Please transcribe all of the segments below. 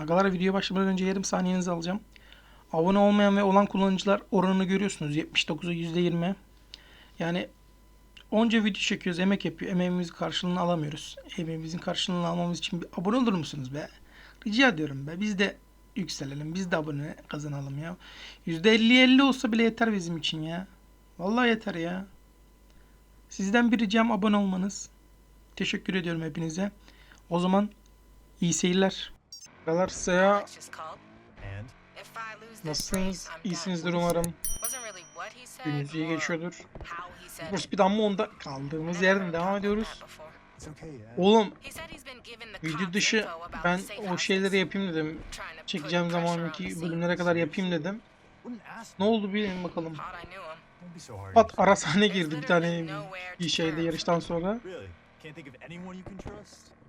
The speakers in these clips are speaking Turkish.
Agalar videoya başlamadan önce yarım saniyenizi alacağım. Abone olmayan ve olan kullanıcılar oranını görüyorsunuz. 79'a %20. Yani onca video çekiyoruz, emek yapıyor. Emeğimizin karşılığını alamıyoruz. Emeğimizin karşılığını almamız için bir abone olur musunuz be? Rica ediyorum be. Biz de yükselelim. Biz de abone kazanalım ya. %50-50 olsa bile yeter bizim için ya. Vallahi yeter ya. Sizden bir ricam abone olmanız. Teşekkür ediyorum hepinize. O zaman iyi seyirler. Lose this Nasılsınız? İyisinizdir umarım. Gününüz iyi or geçiyordur. how he said Bu it. Speed Amma onda kaldığımız yerden devam ediyoruz. Oğlum video dışı ben o şeyleri yapayım dedim. Çekeceğim zamanki bölümlere kadar yapayım dedim. Ne oldu bilin bakalım. Pat ara sahne girdi bir tane bir şeyde yarıştan sonra.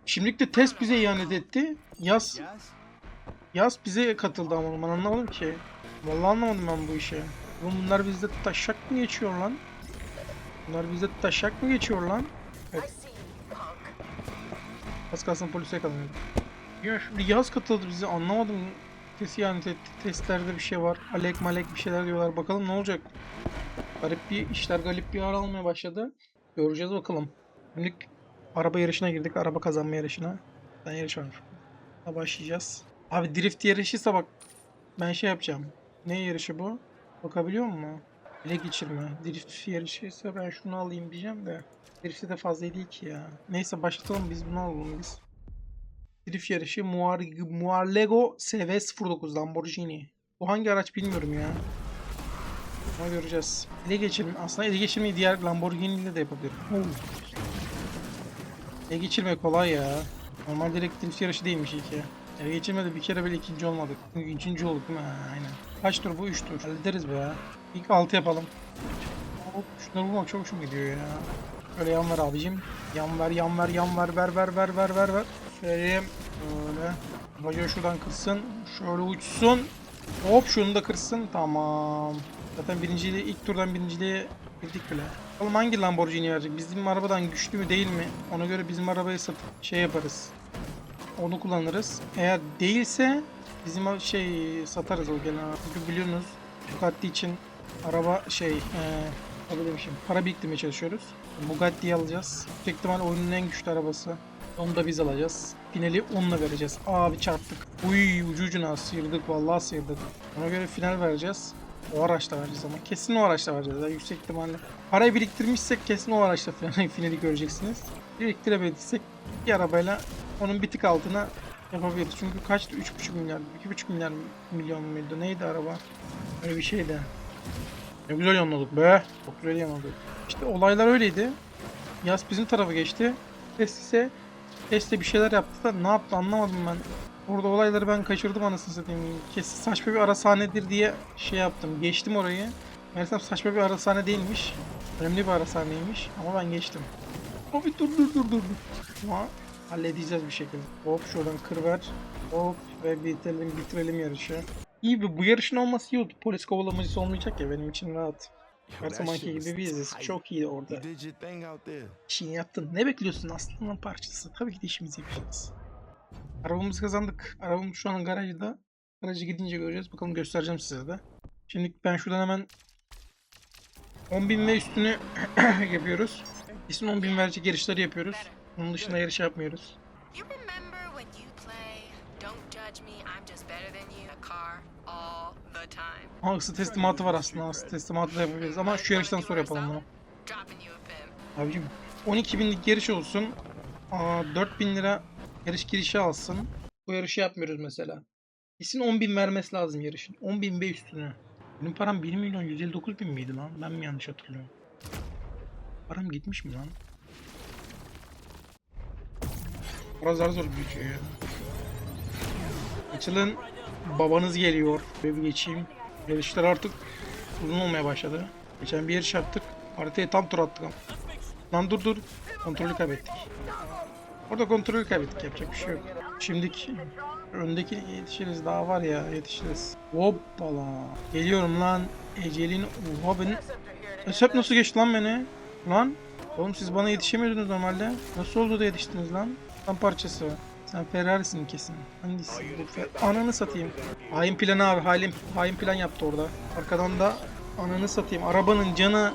Şimdilik de test bize ihanet etti. Yaz? Yaz bize katıldı ama ben anlamadım ki. Vallahi anlamadım ben bu işi. Oğlum bunlar bizde taşak mı geçiyor lan? Bunlar bizde taşak mı geçiyor lan? Evet. Az kalsın polise yakalanıyordu. Ya şimdi yaz katıldı bize anlamadım. Test ihanet etti. Testlerde bir şey var. Alek malek bir şeyler diyorlar. Bakalım ne olacak? Garip bir işler galip bir hal almaya başladı. Göreceğiz bakalım. Şimdi araba yarışına girdik. Araba kazanma yarışına. Ben yarış var. Başlayacağız. Abi drift yarışıysa bak ben şey yapacağım. Ne yarışı bu? Bakabiliyor musun? Ele geçirme. Drift yarışıysa ben şunu alayım diyeceğim de. Drift'e de fazla değil ki ya. Neyse başlatalım biz bunu alalım biz. Drift yarışı Muar Muarlego SV09 Lamborghini. Bu hangi araç bilmiyorum ya. Ama göreceğiz. Ele geçirme. Aslında ele geçirmeyi diğer Lamborghini de yapabilirim. Oo. Ele geçirme kolay ya. Normal direkt drift yarışı değilmiş iyi ki. Ele geçirmede bir kere bile ikinci olmadık. İkinci olduk değil mi? Aynen. Kaç tur bu? 3 tur. Hallederiz be ya. İlk 6 yapalım. Hop, şunları bulmak çok hoşuma gidiyor ya. Öyle yan ver abicim. Yan ver, yan ver, yan ver, ver, ver, ver, ver, ver, ver. Şöyle, böyle. Bacağı şuradan kırsın. Şöyle uçsun. Hop şunu da kırsın. Tamam. Zaten birinciliği, ilk turdan birinciliğe girdik bile. Oğlum hangi Lamborghini verecek? Bizim arabadan güçlü mü değil mi? Ona göre bizim arabayı satıp şey yaparız. Onu kullanırız. Eğer değilse bizim şey satarız o araba. Çünkü biliyorsunuz Bugatti için araba şey eee ne demişim para biriktirmeye çalışıyoruz. Bugatti'yi alacağız. Büyük ihtimal oyunun en güçlü arabası. Onu da biz alacağız. Finali onunla vereceğiz. Abi çarptık. Uy ucu ucuna sıyırdık vallahi sıyırdık. Ona göre final vereceğiz. O araçla vereceğiz ama. Kesin o araçla vereceğiz. ya, yüksek ihtimalle. Parayı biriktirmişsek kesin o araçla finali, finali göreceksiniz. Biriktiremediysek bir arabayla onun bir tık altına yapabiliriz. Çünkü kaçtı? 3,5 milyar, 2,5 milyar milyon muydu? Neydi araba? Öyle bir şeydi. Ne güzel yanladık be. Çok güzel yanladık. İşte olaylar öyleydi. Yaz bizim tarafa geçti. Test ise Teste bir şeyler yaptı da ne yaptı anlamadım ben. Orada olayları ben kaçırdım anasını satayım. Kesin saçma bir ara sahnedir diye şey yaptım. Geçtim orayı. Meğersem saçma bir ara sahne değilmiş. Önemli bir ara sahneymiş ama ben geçtim. Abi dur dur dur dur. Ama halledeceğiz bir şekilde. Hop şuradan kır ver. Hop ve bitirelim, bitirelim yarışı. İyi bir bu yarışın olması iyi oldu. Polis kovalamacısı olmayacak ya benim için rahat. Her zamanki gibi biziz. Çok iyi orada. İşini yaptın. Ne bekliyorsun aslanın parçası? Tabii ki de işimizi yapacağız. Arabamızı kazandık. Arabamız şu an garajda. Garaja gidince göreceğiz. Bakalım göstereceğim size de. Şimdi ben şuradan hemen 10.000 ve üstünü yapıyoruz. Kesin 10.000 verecek yarışları yapıyoruz. Onun dışında yarış yapmıyoruz. You remember when you play Don't Judge Me, I'm Just Better Than You in a car all the time? Ama ısı teslimatı var aslında. Isı teslimatı da yapabiliriz. Ama şu yarıştan sonra yapalım bunu. Abicim 12 binlik yarış olsun. Aa, 4000 lira yarış girişi alsın. Bu yarışı yapmıyoruz mesela. Kesin 10 bin vermesi lazım yarışın. 10 bin ve üstüne. Benim param 1 milyon 159 bin miydi lan? Ben mi yanlış hatırlıyorum? Param gitmiş mi lan? Para zar zor büyütüyor ya. Açılın. Babanız geliyor. Böyle bir geçeyim. Yarışlar artık uzun olmaya başladı. Geçen bir yarış yaptık. Haritaya tam tur attık ama. Lan dur dur. Kontrolü kaybettik. Orada kontrolü kaybettik. Yapacak bir şey yok. Şimdiki öndeki yetişiriz. Daha var ya yetişiriz. Hoppala. Geliyorum lan. Ecelin. Oha beni. Esep nasıl geçti lan beni? Lan. Oğlum siz bana yetişemiyordunuz normalde. Nasıl oldu da yetiştiniz lan? Tam parçası. Sen Ferrari'sin kesin. Hangisi? Fer- Ananı satayım. Hain plan abi. Hain, hain plan yaptı orada. Arkadan da ananı satayım. Arabanın canı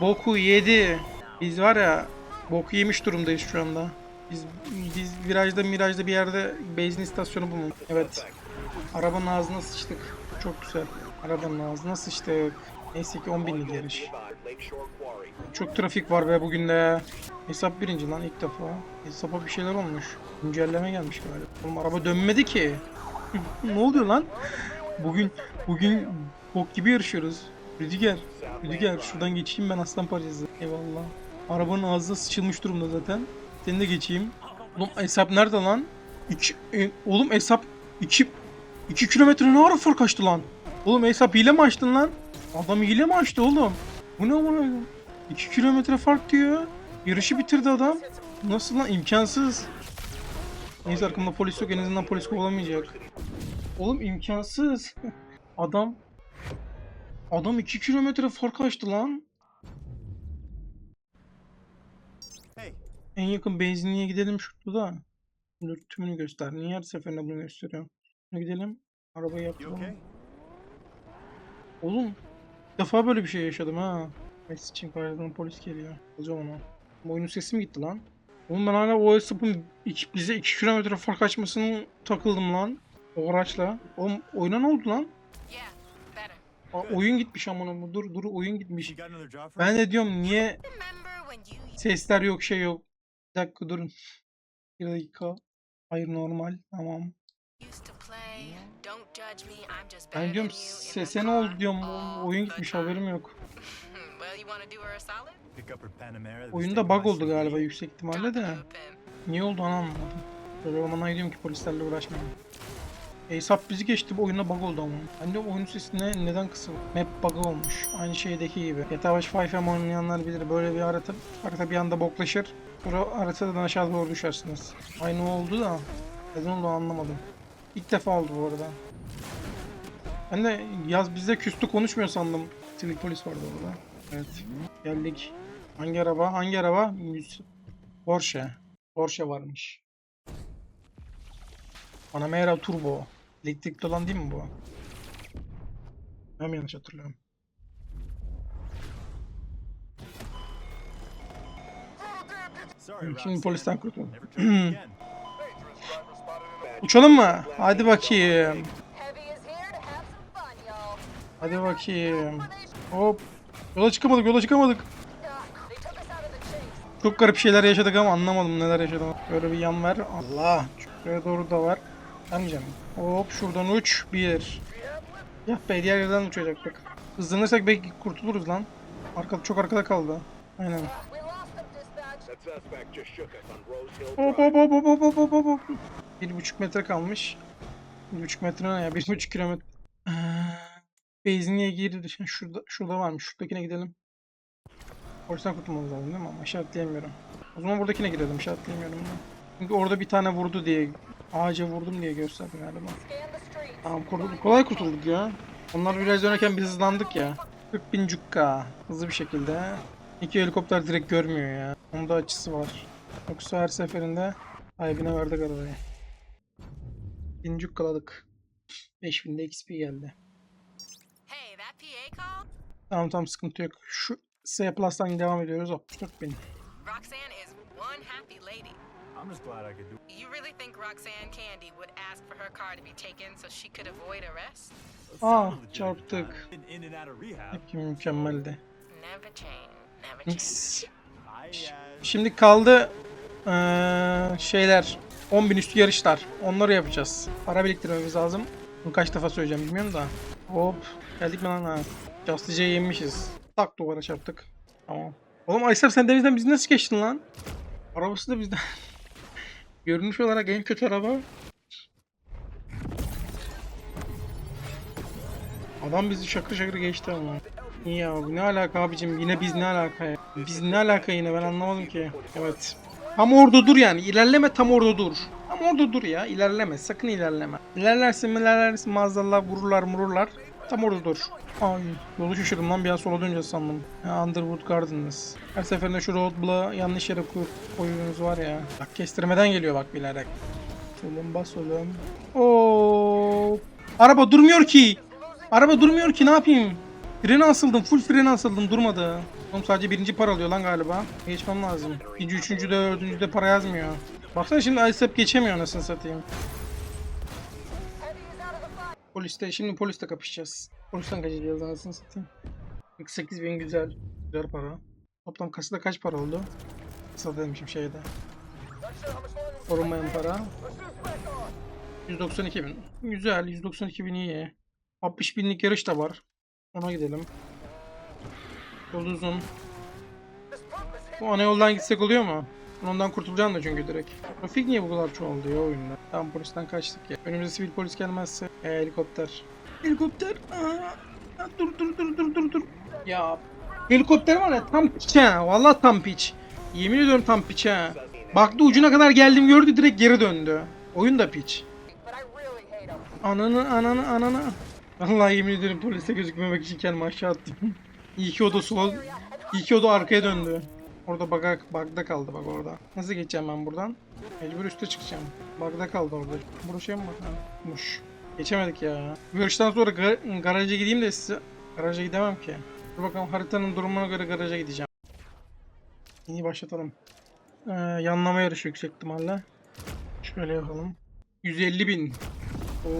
boku yedi. Biz var ya boku yemiş durumdayız şu anda. Biz biz virajda mirajda bir yerde benzin istasyonu bulmuş. Evet. Arabanın ağzına sıçtık. Çok güzel. Arabanın ağzına sıçtık. Neyse ki 10 binlik yarış. Çok trafik var be bugün de. Hesap birinci lan ilk defa. Hesapa bir şeyler olmuş. Güncelleme gelmiş galiba. Oğlum araba dönmedi ki. ne oluyor lan? Bugün bugün bok gibi yarışıyoruz. Rüdiger, Rüdiger şuradan geçeyim ben aslan parçası. Eyvallah. Arabanın ağzına sıçılmış durumda zaten. Seni de geçeyim. Oğlum hesap nerede lan? İki, e, oğlum hesap 2 2 kilometre ne ara fark açtı lan? Oğlum hesap hile mi açtın lan? Adam hile mi açtı oğlum? Bu ne amına 2 kilometre fark diyor. Yarışı bitirdi adam. Nasıl lan imkansız. Neyse arkamda polis yok en azından polis kovalamayacak. Oğlum imkansız. Adam Adam 2 kilometre fark açtı lan. Hey, En yakın benzinliğe gidelim şurada da. Dur tümünü göster. Niye her seferinde bunu gösteriyor? Şuna gidelim. Arabayı yapalım. Oğlum. defa böyle bir şey yaşadım ha. Messi için karşıdan polis geliyor. Alacağım onu. Bu Oyunun sesi mi gitti lan? Oğlum ben hala o hesabın bize 2 kilometre fark açmasını takıldım lan. O araçla. Oğlum oyuna ne oldu lan? Aa, oyun gitmiş amına. Dur dur oyun gitmiş. Ben de diyorum niye sesler yok şey yok. Bir dakika durun. Bir dakika. Hayır normal. Tamam. Ben diyorum sese ne oldu diyorum. Oyun gitmiş haberim yok. Oyunda bug oldu galiba yüksek ihtimalle de. Niye oldu onu anlamadım. Böyle olmana gidiyorum ki polislerle uğraşmayayım. Hesap bizi geçti bu oyunda bug oldu ama. De oyun sesine neden kısıldı? Map bug olmuş. Aynı şeydeki gibi. GTA 5 5M oynayanlar bilir. Böyle bir harita, harita bir anda boklaşır. Sonra haritadan aşağı doğru düşersiniz. Aynı oldu da neden oldu anlamadım. İlk defa oldu bu arada. Ben de yaz bizde küstü konuşmuyor sandım. Sivil polis vardı orada. Evet. Geldik. Hangi araba? Hangi araba? Porsche. Porsche varmış. Panamera Turbo. Elektrikli olan değil mi bu? Ben yanlış hatırlıyorum? Şimdi polisten again. Uçalım mı? Hadi bakayım. Hadi bakayım. Hop. Yola çıkamadık, yola çıkamadık. Çok garip şeyler yaşadık ama anlamadım neler yaşadım. Böyle bir yan ver. Allah. Şuraya doğru da var. Amcam. Hop şuradan uç. Bir. Ya be diğer yerden uçacaktık. Hızlanırsak belki kurtuluruz lan. Arkada çok arkada kaldı. Aynen. Hop hop hop hop hop hop hop. Bir buçuk metre kalmış. Bir buçuk metre ne ya? Bir buçuk kilometre. Ee, Benzinliğe girdi. Şurada, şurada varmış. Şuradakine gidelim. Polisten kurtulmamız lazım değil mi? Ama işaretleyemiyorum. O zaman buradakine girelim. İşaretleyemiyorum. Çünkü orada bir tane vurdu diye. Ağaca vurdum diye gösterdi galiba. Tamam kurtulduk. Kolay kurtulduk ya. Onlar biraz dönerken biz hızlandık ya. 40 bin cukka. Hızlı bir şekilde. İki helikopter direkt görmüyor ya. Onun da açısı var. Yoksa her seferinde sahibine verdik arabayı. Bin cukkaladık. 5000 de XP geldi. Hey? Tamam tamam sıkıntı yok. Şu S Plus'tan devam ediyoruz. 64 bin. Roxanne is one happy lady. I'm just glad I could do You really think Roxanne Candy would ask for her car to be taken so she could avoid arrest? Ah, çarptık. time. In, in and out of rehab. Hep mükemmeldi. Never change. Never change. Şimdi kaldı eee, şeyler 10 bin üstü yarışlar. Onları yapacağız. Para biriktirmemiz lazım. Bunu kaç defa söyleyeceğim bilmiyorum da. Hop. Geldik mi lan ha? Justice'ye yenmişiz. Tak duvara çarptık. Tamam. Oğlum Aysel sen denizden bizi nasıl geçtin lan? Arabası da bizden. Görünüş olarak en kötü araba. Adam bizi şakır şakır geçti ama. Ya bu ne alaka abicim yine biz ne alaka ya? Biz ne alaka yine ben anlamadım ki. Evet. Tam orada dur yani ilerleme tam orada dur. Tam orada dur ya ilerleme sakın ilerleme. İlerlersin ilerlersin maazallah vururlar mururlar. Tam orada dur. Ay yolu şaşırdım lan bir an sola döneceğiz sandım. Underwood Gardens. Her seferinde şu roadblock'ı yanlış yere koy- koyduğunuz var ya. Bak kestirmeden geliyor bak bilerek. oğlum bas oğlum. Oo. Araba durmuyor ki. Araba durmuyor ki ne yapayım? Frene asıldım. Full frene asıldım. Durmadı. Oğlum sadece birinci para alıyor lan galiba. Geçmem lazım. İkinci, üçüncü de, dördüncü de para yazmıyor. Baksana şimdi Icep geçemiyor anasını satayım. Poliste, şimdi poliste kapışacağız. Polisten kaçacağız anasını satayım. 48 bin güzel. Güzel para. Toplam kasada kaç para oldu? Kasada demişim şeyde. Korunmayan para. 192 bin. Güzel. 192 bin iyi. 60 binlik yarış da var. Ona gidelim. Yol uzun. Bu ana yoldan gitsek oluyor mu? Ondan kurtulacaksın da çünkü direkt. Trafik niye bu kadar çoğaldı ya oyunda? Tamam polisten kaçtık ya. Önümüze sivil polis gelmezse. E, helikopter. Helikopter. Aa, dur dur dur dur dur dur. Ya helikopter var ya tam piç ha. Valla tam piç. Yemin ediyorum tam piç ha. Baktı ucuna kadar geldim gördü direkt geri döndü. Oyun da piç. Ananı ananı ananı. Vallahi yemin ederim polise gözükmemek için kendimi aşağı attım. İyi ki o da sola, iyi ki o da arkaya döndü. Orada baga, bagda kaldı bak orada. Nasıl geçeceğim ben buradan? Mecbur üste çıkacağım. Bagda kaldı orada. Burası var? Ha, Muş. Geçemedik ya. Bu sonra ga- garaja gideyim de size. Garaja gidemem ki. Dur bakalım haritanın durumuna göre garaja gideceğim. İyi başlatalım. Ee, yanlama yarışı yüksek ihtimalle. Şöyle yapalım. 150 bin. Oo.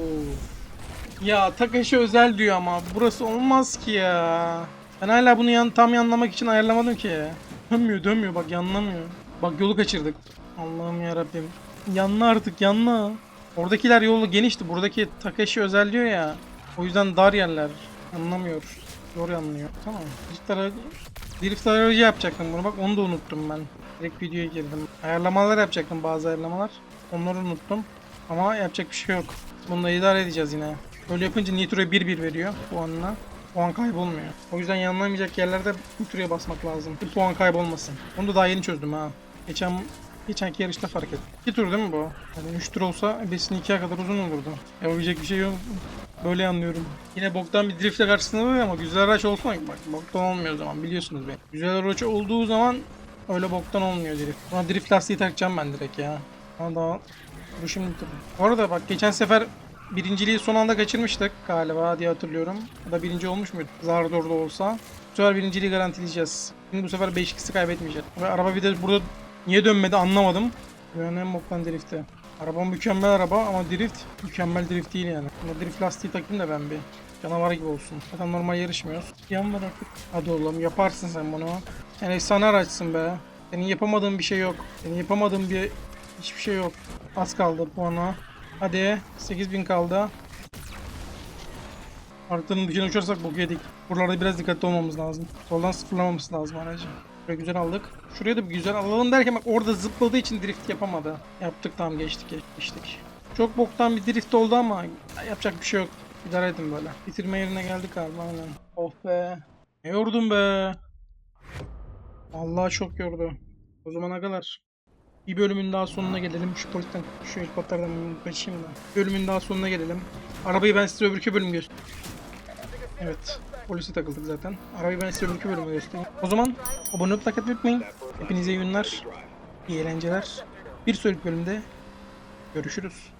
Ya Takashi özel diyor ama burası olmaz ki ya. Ben hala bunu yan, tam yanlamak için ayarlamadım ki. Dönmüyor dönmüyor bak yanlamıyor. Bak yolu kaçırdık. Allah'ım ya Rabbim. Yanla artık yanla. Oradakiler yolu genişti. Buradaki Takashi özel diyor ya. O yüzden dar yerler. Anlamıyor. Zor yanlıyor. Tamam. Drift aracı, drift aracı yapacaktım bunu bak onu da unuttum ben. Direkt videoya girdim. Ayarlamalar yapacaktım bazı ayarlamalar. Onları unuttum. Ama yapacak bir şey yok. Bununla idare edeceğiz yine. Böyle yapınca Nitro'ya 1-1 veriyor puanına. Puan kaybolmuyor. O yüzden yanılamayacak yerlerde Nitro'ya basmak lazım. Bir puan kaybolmasın. Onu da daha yeni çözdüm ha. Geçen geçenki yarışta fark ettim. 2 tur değil mi bu? Yani 3 tur olsa besini 2'ye kadar uzun olurdu. Yapabilecek bir şey yok. Böyle anlıyorum. Yine boktan bir driftle karşısında ama güzel araç olsun bak boktan olmuyor o zaman biliyorsunuz beni. Güzel araç olduğu zaman öyle boktan olmuyor drift. Buna drift lastiği takacağım ben direkt ya. Ama daha bu şimdi. Bu arada bak geçen sefer birinciliği son anda kaçırmıştık galiba diye hatırlıyorum. Ya da birinci olmuş muydu? Zar zor da olsa. Bu sefer birinciliği garantileyeceğiz. Şimdi bu sefer 5-2'si kaybetmeyeceğiz. Ve araba bir de burada niye dönmedi anlamadım. En boktan drifti. Araba mükemmel araba ama drift mükemmel drift değil yani. Ama drift lastiği takayım da ben bir. Canavar gibi olsun. Zaten normal yarışmıyoruz. Yan var artık. Hadi oğlum yaparsın sen bunu. Yani efsane araçsın be. Senin yapamadığın bir şey yok. Senin yapamadığın bir hiçbir şey yok. Az kaldı puana. Hadi 8000 kaldı. Haritanın dışına uçarsak bok yedik. Buralarda biraz dikkatli olmamız lazım. Soldan sıfırlamamız lazım aracı. Böyle güzel aldık. Şuraya da bir güzel alalım derken bak orada zıpladığı için drift yapamadı. Yaptık tamam geçtik geçtik. Çok boktan bir drift oldu ama yapacak bir şey yok. İdare edin böyle. Bitirme yerine geldik galiba aynen. Oh be. Ne yordum be. Allah çok yordu. O zaman kadar. Bir bölümün daha sonuna gelelim. Şu polisten, şu helikopterden kaçayım da. Bölümün daha sonuna gelelim. Arabayı ben size öbürkü bölüm göstereyim. Evet. Polise takıldık zaten. Arabayı ben size öbürkü bölümü göstereyim. O zaman abone olup atmayı unutmayın. Hepinize iyi günler. İyi eğlenceler. Bir sonraki bölümde görüşürüz.